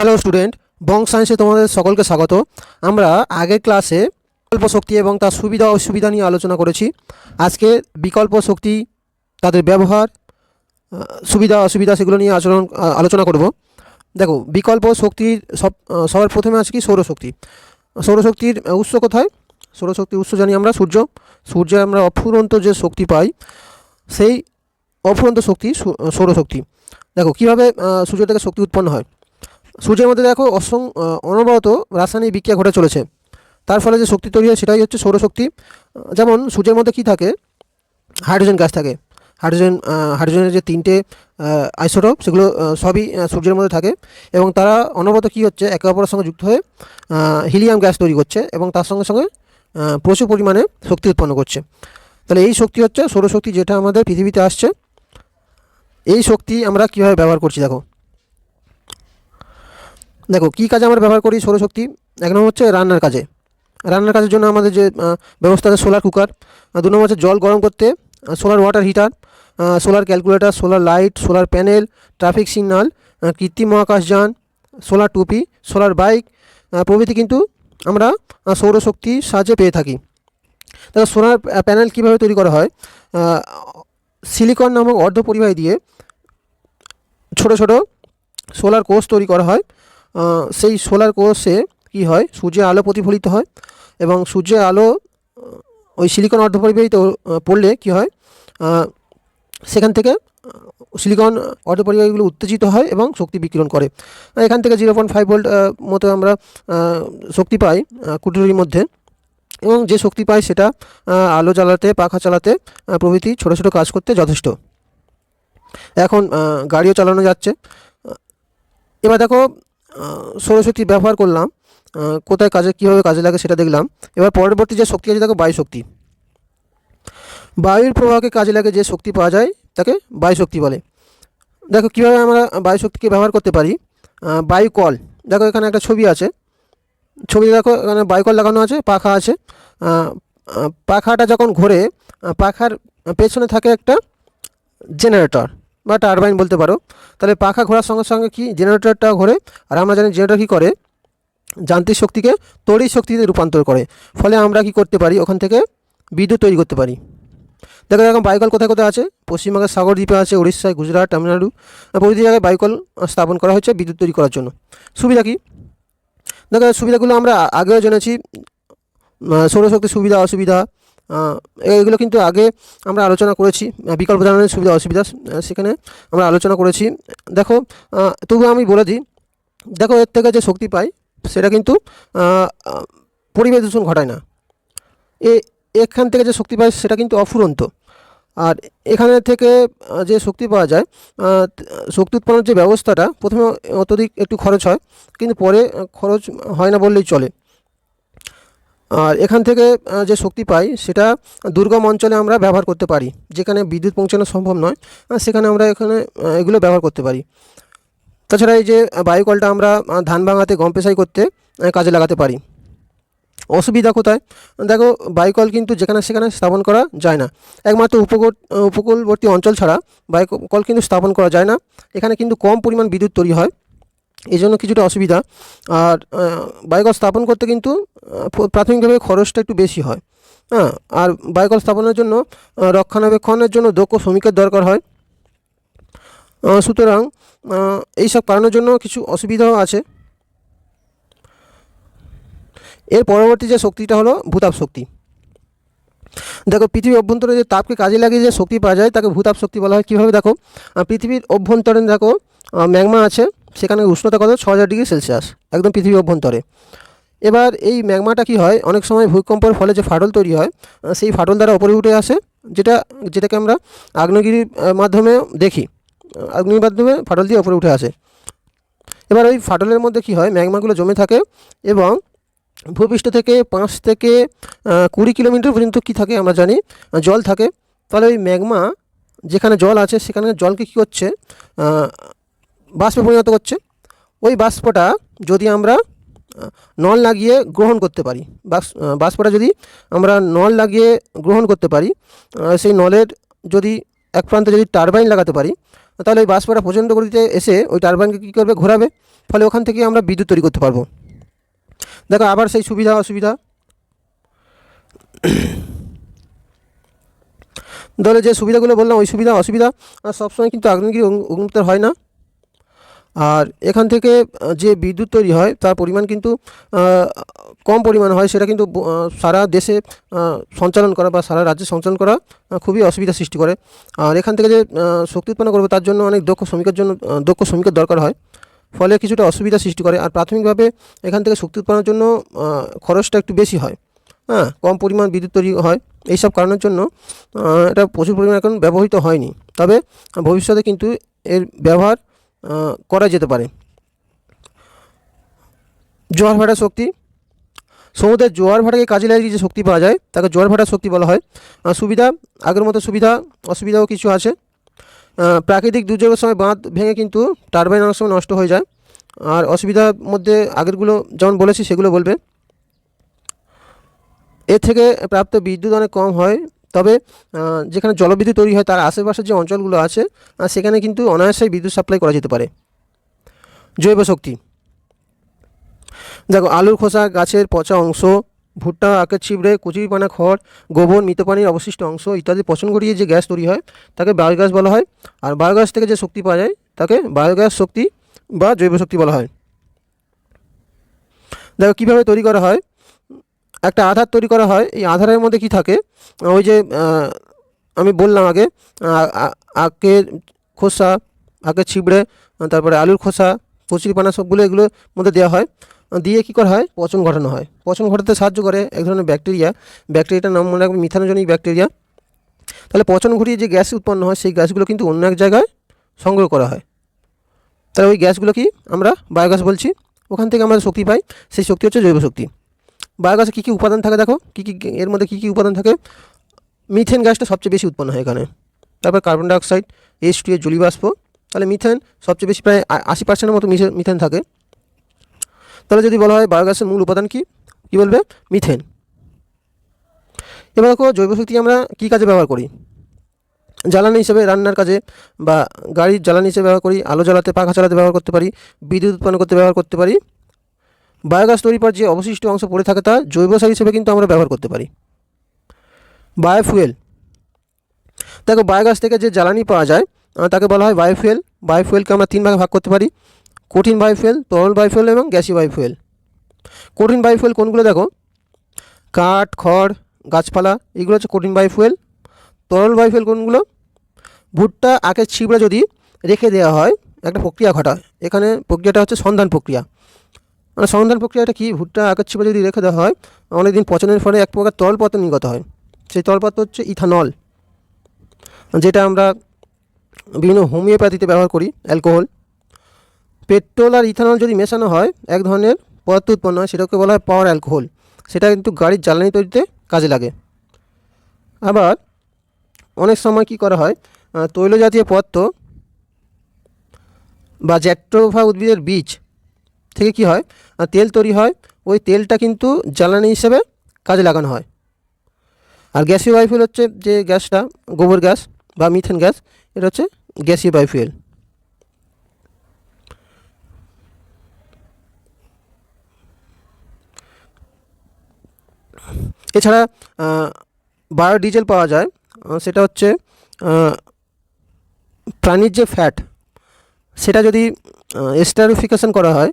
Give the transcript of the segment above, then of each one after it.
Hello student বং সায়েন্সে তোমাদের সকলকে স্বাগত। আমরা আগের ক্লাসে বিকল্প শক্তি এবং তার সুবিধা অসুবিধা নিয়ে আলোচনা করেছি। আজকে বিকল্প শক্তি, তাদের ব্যবহার সুবিধা, অসুবিধা সেগুলো নিয়ে আচরণ আলোচনা করব। দেখো, বিকল্প শক্তির সব সবার প্রথমে আছে কি সৌরশক্তি সৌরশক্তির উৎস কোথায়? সৌরশক্তির উৎস জানি আমরা, সূর্য। সূর্যে আমরা অফুরন্ত যে শক্তি পাই, সেই অফুরন্ত শক্তি সৌরশক্তি দেখো, কীভাবে সূর্য থেকে শক্তি উৎপন্ন হয়? সূর্যের মধ্যে দেখো অসং অনবরত রাসায়নিক বিক্রিয়া ঘটে চলেছে। তার ফলে যে শক্তি তৈরি হয় সেটাই হচ্ছে সৌরশক্তি। যেমন সূর্যের মধ্যে কি থাকে? হাইড্রোজেন গ্যাস থাকে। হাইড্রোজেন হাইড্রোজেনের যে তিনটে আইসোটোপ, সেগুলো সবই সূর্যের মধ্যে থাকে। এবং তারা অনবরত কী হচ্ছে? একে অপরের সঙ্গে যুক্ত হয়ে হিলিয়াম গ্যাস তৈরি করছে এবং তার সঙ্গে সঙ্গে প্রচুর পরিমাণে শক্তি উৎপন্ন করছে। তাহলে এই শক্তি হচ্ছে সৌরশক্তি যেটা আমাদের পৃথিবীতে আসছে। এই শক্তি আমরা কীভাবে ব্যবহার করছি দেখো। দেখো, কী কাজে আমরা ব্যবহার করি সৌরশক্তি? এক নম্বর হচ্ছে রান্নার কাজে। রান্নার কাজের জন্য আমাদের যে ব্যবস্থা আছে সোলার কুকার দু নম্বর হচ্ছে জল গরম করতে solar water heater solar calculator solar light solar panel traffic signal কৃত্রিম মহাকাশযান সোলার টুপি সোলার বাইক প্রভৃতি কিন্তু আমরা সৌরশক্তির সাহায্যে পেয়ে থাকি। দেখো সোলার প্যানেল কীভাবে তৈরি করা হয়? সিলিকন নামক অর্ধ অর্ধপরিবাহী দিয়ে ছোট ছোট সোলার কোষ তৈরি করা হয়। সেই সোলার কোষে কি হয়? সূর্যের আলো প্রতিফলিত হয় এবং সূর্যের আলো ওই সিলিকন অর্ধপরিবাহিত পড়লে কি হয়? সেখান থেকে সিলিকন অর্ধপরিবাহীগুলো উত্তেজিত হয় এবং শক্তি বিকিরণ করে। এখান থেকে জিরো পয়েন্ট ফাইভ ভোল্ট মতো আমরা শক্তি পাই কুটুরির মধ্যে। এবং যে শক্তি পাই সেটা আলো জ্বালাতে, পাখা চালাতে প্রভৃতি ছোটো ছোটো কাজ করতে যথেষ্ট। এখন গাড়িও চালানো যাচ্ছে। এবার দেখো সৌরশক্তি ব্যবহার করলাম কোথায় কাজে, কীভাবে কাজে লাগে সেটা দেখলাম। এবার পরবর্তী যে শক্তি আছে, তাকে বায়ু শক্তি বায়ুর প্রবাহকে কাজে লাগে যে শক্তি পাওয়া যায়, তাকে বায়ু শক্তি বলে। দেখো, কীভাবে আমরা বায়ু শক্তিকে ব্যবহার করতে পারি? বায়ু কল দেখো, এখানে একটা ছবি আছে। ছবিতে দেখো, এখানে বায়ু কল লাগানো আছে, পাখা আছে। পাখাটা যখন ঘোরে পাখার পেছনে থাকে একটা জেনারেটর বা টারবাইন বলতে পারো, তাহলে পাখা ঘোরার সঙ্গে সঙ্গে কি জেনারেটরটা ঘোরে, আর আমরা জানি জেনারেটর কী করে? যান্ত্রিক শক্তিকে তড়িৎ শক্তিতে রূপান্তর করে। ফলে আমরা কি করতে পারি? ওখান থেকে বিদ্যুৎ তৈরি করতে পারি। দেখো এরকম বায়ুকল কোথায় কোথায় আছে? পশ্চিমবঙ্গের সাগর দ্বীপে আছে, উড়িষ্যায়, গুজরাট, তামিলনাড়ু। প্রভৃতি জায়গায় বায়ুকল স্থাপন করা হয়েছে বিদ্যুৎ তৈরি করার জন্য। সুবিধা কি? দেখো সুবিধাগুলো আমরা আগেও জেনেছি সৌরশক্তির সুবিধা, অসুবিধা এগুলো কিন্তু আগে আমরা আলোচনা করেছি বিকল্প জ্বালানির সুবিধা, অসুবিধা সেখানে আমরা আলোচনা করেছি। দেখো তবু আমি বলে দিই, দেখো এর থেকে যে শক্তি পাই, সেটা কিন্তু পরিবেশ দূষণ ঘটায় না। এ, এখান থেকে যে শক্তি পায়, সেটা কিন্তু অফুরন্ত। আর এখানে থেকে যে শক্তি পাওয়া যায় শক্তি উৎপাদনের যে ব্যবস্থাটা, প্রথমে অত্যধিক একটু খরচ হয়, কিন্তু পরে খরচ হয় না বললেই চলে। আর এখান থেকে যে শক্তি পাই, সেটা দুর্গম অঞ্চলে আমরা ব্যবহার করতে পারি। যেখানে বিদ্যুৎ পৌঁছানো সম্ভব নয় সেখানে আমরা এখানে এগুলো ব্যবহার করতে পারি। তাছাড়া এই যে বায়ুকলটা আমরা ধান ভাঙাতে, গম পেশাই করতে কাজে লাগাতে পারি। অসুবিধা কোথায়? দেখো, বায়ুকল কিন্তু যেখানে সেখানে স্থাপন করা যায় না। একমাত্র উপকূল, উপকূলবর্তী অঞ্চল ছাড়া বায়ুকল কিন্তু স্থাপন করা যায় না। এখানে কিন্তু কম পরিমাণ বিদ্যুৎ তৈরি হয়। এই জন্য কিছুটা অসুবিধা। আর বায়ুকল স্থাপন করতে কিন্তু প্রাথমিকভাবে খরচটা একটু বেশি হয়। হ্যাঁ আর বায়ুকল স্থাপনের জন্য রক্ষণাবেক্ষণের জন্য দক্ষ শ্রমিকের দরকার হয়। সুতরাং এইসব কারণের জন্য কিছু অসুবিধাও আছে। এর পরবর্তী যে শক্তিটা হলো ভূতাপ শক্তি। দেখো, পৃথিবীর অভ্যন্তরে যে তাপকে কাজে লাগিয়ে যে শক্তি পাওয়া যায়, তাকে ভূতাপ শক্তি বলা হয়। কীভাবে? দেখো পৃথিবীর অভ্যন্তরে দেখো ম্যাগমা আছে। সেখানে উষ্ণতা কত? ছ হাজার ডিগ্রি সেলসিয়াস একদম পৃথিবীর অভ্যন্তরে। এবার এই ম্যাগমাটা কি হয়? অনেক সময় ভূকম্পের ফলে যে ফাটল তৈরি হয় সেই ফাটল দ্বারা ওপরে উঠে আসে যেটা যেটাকে আমরা আগ্নেয়গিরির মাধ্যমে দেখি। আহ, আগ্নেয়গিরির মাধ্যমে ফাটল দিয়ে ওপরে উঠে আসে। এবার ওই ফাটলের মধ্যে কি হয়? ম্যাগমাগুলো জমে থাকে এবং ভূপৃষ্ঠ থেকে পাঁচ থেকে কুড়ি কিলোমিটার পর্যন্ত কি থাকে আমরা জানি? জল থাকে। তাহলে ওই ম্যাগমা যেখানে জল আছে সেখানে জলকে কী করছে? বাষ্পে পরিণত করছে ওই বাষ্পটা যদি আমরা নল লাগিয়ে গ্রহণ করতে পারি বাষ্পটা যদি আমরা নল লাগিয়ে গ্রহণ করতে পারি সেই নলের যদি এক প্রান্তে যদি টারবাইন লাগাতে পারি, তাহলে ওই বাষ্পটা প্রচণ্ড গতিতে এসে ওই টারবাইনকে কী করবে? ঘোরাবে। ফলে ওখান থেকে আমরা বিদ্যুৎ তৈরি করতে পারব। দেখো, আবার সেই সুবিধা, অসুবিধা। ধরো যে সুবিধাগুলো বললাম, ওই সুবিধা, অসুবিধা সবসময় কিন্তু আগ্নেয়গিরি অগ্নি- অগ্নুত্তর হয় না। আর এখান থেকে যে বিদ্যুৎ তৈরি হয়, তার পরিমাণ কিন্তু কম পরিমাণ হয়, সেটা কিন্তু সারা দেশে সঞ্চালন করা বা সারা রাজ্যে সঞ্চালন করা খুবই অসুবিধা সৃষ্টি করে। আর এখান থেকে যে শক্তি উৎপন্ন করবে, তার জন্য অনেক দক্ষ শ্রমিকের জন্য দক্ষ শ্রমিকের দরকার হয়। ফলে কিছুটা অসুবিধা সৃষ্টি করে। আর প্রাথমিকভাবে এখান থেকে শক্তি উৎপাদনের জন্য খরচটা একটু বেশি হয়। হ্যাঁ কম পরিমাণ বিদ্যুৎ তৈরি হয়। এইসব কারণের জন্য এটা প্রচুর পরিমাণ এখন ব্যবহৃত হয়নি। তবে ভবিষ্যতে কিন্তু এর ব্যবহার করা যেতে পারে। জোয়ার ভাটা শক্তি। সমুদ্রের জোয়ার ভাটাকে কাজে লাগিয়ে যে শক্তি পাওয়া যায়, তাকে জোয়ার ভাটার শক্তি বলা হয়। সুবিধা, আগের মতো সুবিধা, অসুবিধাও কিছু আছে। প্রাকৃতিক দুর্যোগের সময় বাঁধ ভেঙে কিন্তু টারবাইন অনেক সময় নষ্ট হয়ে যায়। আর অসুবিধার মধ্যে আগেরগুলো যেমন বলেছি, সেগুলো বলবে। এর থেকে প্রাপ্ত বিদ্যুৎ অনেক কম হয়। তবে যেখানে জলবিদ্যুৎ তৈরি হয় তার আশেপাশের যে অঞ্চলগুলো আছে সেখানে কিন্তু অনায়াসেই বিদ্যুৎ সাপ্লাই করা যেতে পারে। জৈব শক্তি। দেখো, আলুর খোসা, গাছের পচা অংশ, ভুট্টা, আখের ছিবড়ে কচুরিপানা খড়, গোবর মৃত পানির অবশিষ্ট অংশ ইত্যাদি পচন ঘটিয়ে যে গ্যাস তৈরি হয়, তাকে বায়োগ্যাস বলা হয়। আর বায়োগ্যাস থেকে যে শক্তি পাওয়া যায়, তাকে বায়োগ্যাস শক্তি বা জৈব শক্তি বলা হয়। দেখো, কীভাবে তৈরি করা হয়? একটা আধার তৈরি করা হয়। এই আধারের মধ্যে কি থাকে? ওই যে আমি বললাম আগে আখের খোসা, আখের ছিবড়ে, তারপরে আলুর খোসা কচুরিপানা সবগুলো এগুলোর মধ্যে দেওয়া হয়। দিয়ে কী করা হয়? পচন ঘটানো হয়। পচন ঘটাতে সাহায্য করে এক ধরনের ব্যাকটেরিয়া। ব্যাকটেরিয়াটার নাম মনে রাখবে মিথানোজনিক ব্যাকটেরিয়া। তাহলে পচন ঘটিয়ে যে গ্যাস উৎপন্ন হয়, সেই গ্যাসগুলো কিন্তু অন্য এক জায়গায় সংগ্রহ করা হয়। তাহলে ওই গ্যাসগুলো কি আমরা বায়োগ্যাস বলছি? ওখান থেকে আমরা শক্তি পাই। সেই শক্তি হচ্ছে জৈব শক্তি। বায়োগ্যাসে কী কী উপাদান থাকে দেখো? কী কী এর মধ্যে কী কী উপাদান থাকে? মিথেন গ্যাসটা সবচেয়ে বেশি উৎপন্ন হয় এখানে। তারপর কার্বন ডাইঅক্সাইড এইচ টু এর জলীয়বাষ্প তাহলে মিথেন সবচেয়ে বেশি প্রায় আশি পার্সেন্টের মতো মিথে- মিথেন থাকে। তাহলে যদি বলা হয় বায়োগ্যাসের মূল উপাদান কি? কী বলবে? মিথেন। এবার দেখো, জৈব শক্তি আমরা কী কাজে ব্যবহার করি? জ্বালানি হিসেবে রান্নার কাজে বা গাড়ির জ্বালানি হিসেবে ব্যবহার করি, আলো জ্বালাতে, পাখা চালাতে ব্যবহার করতে পারি, বিদ্যুৎ উৎপন্ন করতে ব্যবহার করতে পারি। বায়োগ্যাস তৈরির পর যে অবশিষ্ট অংশ পড়ে থাকে তা জৈব সার হিসেবে কিন্তু আমরা ব্যবহার করতে পারি। বায়োফুয়েল। দেখো বায়োগ্যাস থেকে যে জ্বালানি পাওয়া যায় তাকে বলা হয় বায়োফুয়েল। বায়োফুয়েলকে আমরা তিন ভাগে ভাগ করতে পারি, কঠিন বায়োফুয়েল, তরল বায়োফুয়েল এবং গ্যাসি বায়োফুয়েল। কঠিন বায়োফুয়েল কোনগুলো দেখো? কাঠ, খড়, গাছপালা, এগুলো হচ্ছে কঠিন বায়োফুয়েল। তরল বায়োফুয়েল কোনগুলো? ভুট্টা, আখের ছিবড়া যদি রেখে দেওয়া হয়, একটা প্রক্রিয়া ঘটায়, এখানে প্রক্রিয়াটা হচ্ছে সন্ধান প্রক্রিয়া। মানে সন্ধান প্রক্রিয়াটা কি? ভুট্টা ছিবড়া যদি রেখে দেওয়া হয়, অনেকদিন পচনের ফলে এক প্রকার তরল পদার্থ নির্গত হয়। সেই তরল পদার্থ হচ্ছে ইথানল। যেটা আমরা বিভিন্ন হোমিওপ্যাথিতে ব্যবহার করি, অ্যালকোহল। পেট্রোল আর ইথানল যদি মেশানো হয়, এক ধরনের পদার্থ উৎপন্ন হয়, সেটাকে বলা হয় পাওয়ার অ্যালকোহল। সেটা কিন্তু গাড়ির জ্বালানি তৈরিতে কাজে লাগে। আবার অনেক সময় কি করা হয় তৈল জাতীয় পদার্থ বা জ্যাট্রোভা উদ্ভিদের বীজ থেকে কি হয়? তেল তৈরি হয়। ওই তেলটা কিন্তু জ্বালানি হিসেবে কাজে লাগানো হয়। আর গ্যাসীয় বায়োফুয়েল হচ্ছে যে গ্যাসটা, গোবর গ্যাস বা মিথেন গ্যাস, এটা হচ্ছে গ্যাসীয় বায়োফুয়েল। এছাড়া বায়োডিজেল পাওয়া যায়। সেটা হচ্ছে প্রাণীর যে ফ্যাট, সেটা যদি এস্টারিফিকেশন করা হয়।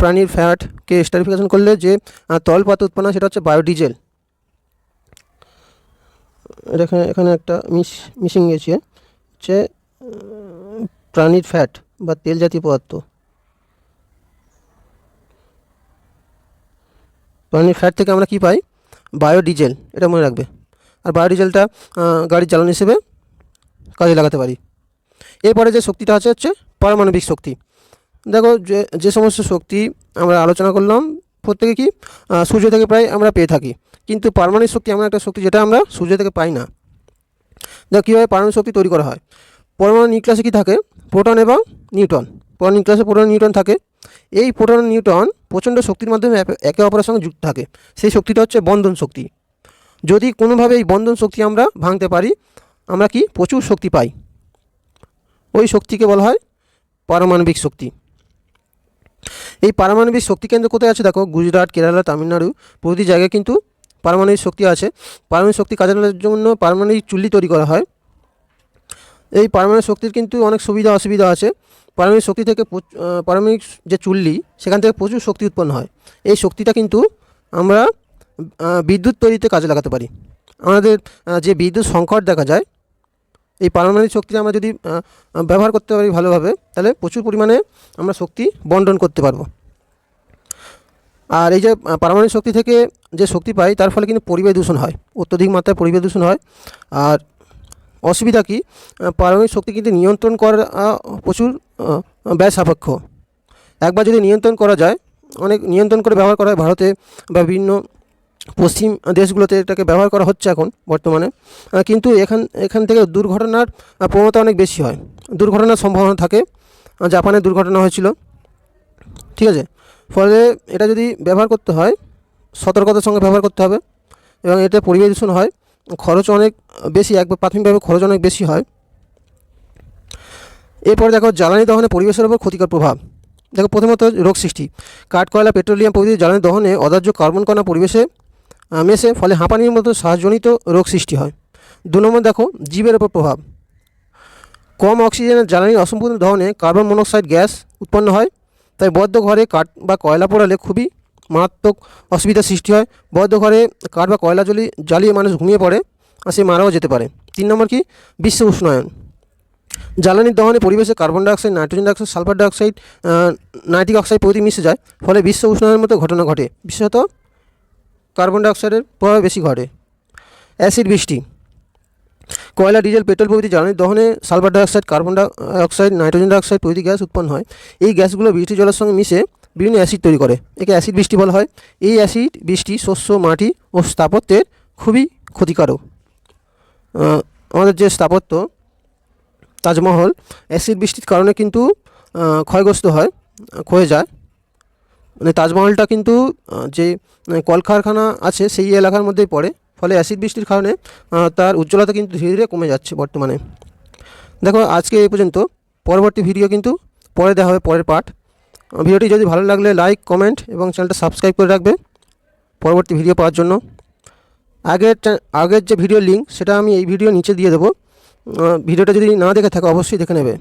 প্রাণীর ফ্যাটকে এস্টারিফিকেশন করলে যে তরলপাত উৎপন্ন হয় সেটা হচ্ছে বায়োডিজেল। এখানে এখানে একটা মিস মিসিং গেছে। হচ্ছে প্রাণীর ফ্যাট বা তেল জাতীয় পদার্থ। প্রাণীর ফ্যাট থেকে আমরা কি পাই? বায়োডিজেল, এটা মনে রাখবে। আর বায়োডিজেলটা গাড়ির জ্বালানি হিসেবে কাজে লাগাতে পারি। এরপরে যে শক্তিটা আছে, হচ্ছে পারমাণবিক শক্তি। দেখো যে যে সমস্ত শক্তি আমরা আলোচনা করলাম, প্রত্যেকে কি সূর্য থেকে প্রায় আমরা পেয়ে থাকি। কিন্তু পারমাণবিক শক্তি এমন একটা শক্তি যেটা আমরা সূর্য থেকে পাই না। দেখো কীভাবে পারমাণবিক শক্তি তৈরি করা হয়। পরমাণু নিউক্লিয়াসে কী থাকে? প্রোটন এবং নিউটন পরমাণু নিউক্লিয়াসে প্রোটন নিউটন থাকে। এই প্রোটন নিউটন প্রচণ্ড শক্তির মাধ্যমে একে- একে অপরের সঙ্গে যুক্ত থাকে। সেই শক্তিটা হচ্ছে বন্ধন শক্তি। যদি কোনোভাবে এই বন্ধন শক্তি আমরা ভাঙতে পারি, আমরা কি প্রচুর শক্তি পাই। ওই শক্তিকে বলা হয় পারমাণবিক শক্তি। এই পারমাণবিক শক্তি কেন্দ্র কোথায় আছে? দেখো, গুজরাট, কেরালা, তামিলনাড়ু প্রতি জায়গায় কিন্তু পারমাণবিক শক্তি আছে। পারমাণবিক শক্তি কাজে জন্য পারমাণবিক চুল্লি তৈরি করা হয়। এই পারমাণবিক শক্তির কিন্তু অনেক সুবিধা অসুবিধা আছে। পারমাণবিক শক্তি থেকে পারমাণবিক যে চুল্লি, সেখান থেকে প্রচুর শক্তি উৎপন্ন হয়। এই শক্তিটা কিন্তু আমরা বিদ্যুৎ তৈরিতে কাজে লাগাতে পারি। আমাদের যে বিদ্যুৎ সংকট দেখা যায় এই পারমাণবিক শক্তি আমরা যদি ব্যবহার করতে পারি ভালোভাবে, তাহলে প্রচুর পরিমাণে আমরা শক্তি বন্টন করতে পারব। আর এই যে পারমাণবিক শক্তি থেকে যে শক্তি পাই, তার ফলে কিন্তু পরিবেশ দূষণ হয়, অত্যধিক মাত্রায় পরিবেশ দূষণ হয়। আর অসুবিধা কি পারমাণবিক শক্তি কিন্তু নিয়ন্ত্রণ করা প্রচুর ব্যয় সাপেক্ষ। একবার যদি নিয়ন্ত্রণ করা যায়, অনেক নিয়ন্ত্রণ করে ব্যবহার করা হয় ভারতে বা বিভিন্ন পশ্চিম দেশগুলোতে এটাকে ব্যবহার করা হচ্ছে এখন বর্তমানে। কিন্তু এখান এখান থেকে দুর্ঘটনার প্রবণতা অনেক বেশি হয়। দুর্ঘটনার সম্ভাবনা থাকে। জাপানে দুর্ঘটনা হয়েছিল। ঠিক আছে? ফলে এটা যদি ব্যবহার করতে হয়, সতর্কতার সঙ্গে ব্যবহার করতে হবে এবং এতে পরিবেশ দূষণ হয়। খরচ অনেক বেশি একবার প্রাথমিকভাবে খরচ অনেক বেশি হয়। এরপর দেখো, জ্বালানি দহনে পরিবেশের উপর ক্ষতিকর প্রভাব। দেখো, প্রথমত রোগ সৃষ্টি। কাঠ কয়লা পেট্রোলিয়াম প্রভৃতি জ্বালানি দহনে অদাহ্য কার্বন কণা পরিবেশে মেশে ফলে হাঁপানির মতো শ্বাসজনিত রোগ সৃষ্টি হয়। দু নম্বর দেখো, জীবের ওপর প্রভাব। কম অক্সিজেনের জ্বালানির অসম্পূর্ণ দহনে কার্বন মনোক্সাইড গ্যাস উৎপন্ন হয়, তাই বদ্ধ ঘরে কাঠ বা কয়লা পোড়ালে খুবই মারাত্মক অসুবিধার সৃষ্টি হয়। বদ্ধ ঘরে কাঠ বা কয়লা জ্বলি, জ্বালিয়ে মানুষ ঘুমিয়ে পড়ে আর সে মারাও যেতে পারে। তিন নম্বর কি? বিশ্ব উষ্ণায়ন। জ্বালানির দহনে পরিবেশে carbon dioxide, nitrogen dioxide, sulphur dioxide nitric oxide প্রভৃতি মিশে যায়, ফলে বিশ্ব উষ্ণায়নের মতো ঘটনা ঘটে। বিশেষত কার্বন ডাইঅক্সাইডের প্রভাব বেশি ঘটে। অ্যাসিড বৃষ্টি। কয়লা, ডিজেল, পেট্রোল প্রভৃতি জ্বালানি দহনে sulphur dioxide, carbon dioxide, nitrogen dioxide প্রভৃতি গ্যাস উৎপন্ন হয়। এই গ্যাসগুলো বৃষ্টি, জলের সঙ্গে মিশে বিভিন্ন অ্যাসিড তৈরি করে। একে অ্যাসিড বৃষ্টি বলা হয়। এই অ্যাসিড বৃষ্টি শস্য, মাটি ও স্থাপত্যের খুবই ক্ষতিকারক। আমাদের যে স্থাপত্য, তাজমহল, অ্যাসিড বৃষ্টির কারণে কিন্তু ক্ষয়গ্রস্ত হয়, ক্ষয়ে যায়। মানে তাজমহলটা কিন্তু যে কলকারখানা আছে সেই এলাকার মধ্যেই পড়ে। ফলে অ্যাসিড বৃষ্টির কারণে তার উজ্জ্বলতা কিন্তু ধীরে ধীরে কমে যাচ্ছে বর্তমানে। দেখো, আজকে এই পর্যন্ত। পরবর্তী ভিডিও কিন্তু পরে দেওয়া হবে, পরের পার্ট। ভিডিওটি যদি ভালো লাগলে লাইক, কমেন্ট এবং চ্যানেলটা সাবস্ক্রাইব করে রাখবে পরবর্তী ভিডিও পাওয়ার জন্য। আগের আগের যে ভিডিও লিঙ্ক, সেটা আমি এই ভিডিও নিচে দিয়ে দেবো। ভিডিওটা যদি না দেখে থাকে, অবশ্যই দেখে নেবে।